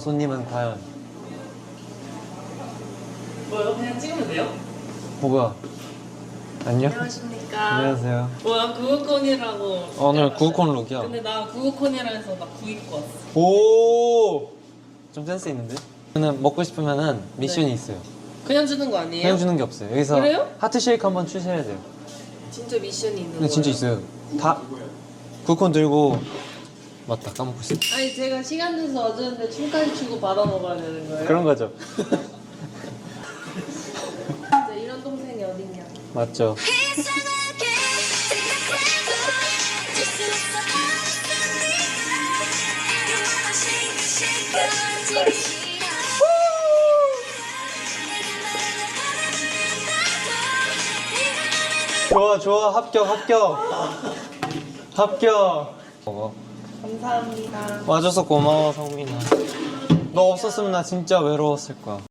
손님은 과연 뭐요? 그냥 찍으면 돼요? 뭐가? 안녕? 안녕하십니까. 안녕하세요. 뭐야 구구콘이라고. 오늘 구구콘 룩이야. 근데 나 구구콘이라 해서 나 구 입고 왔어. 오! 좀 센스 있는데? 저는 먹고 싶으면은 미션이 네. 있어요. 그냥 주는 거 아니에요? 그냥 주는 게 없어요. 여기서 그래요? 하트 쉐이크 한번 추셔야 돼요. 진짜 미션이 있는 근데 거예요? 진짜 있어요. 다 구구콘 들고 맞다 까먹고 있어. 아니 제가 시간 돼서 와줬는데 춤까지 추고 받아 먹어야 되는 거예요? 그런 거죠. 진짜 이런 동생이 어딨냐? 맞죠. 좋아 좋아 합격 합격 합격. 먹어. 감사합니다. 와줘서 고마워 성민아. 너 없었으면 나 진짜 외로웠을 거야.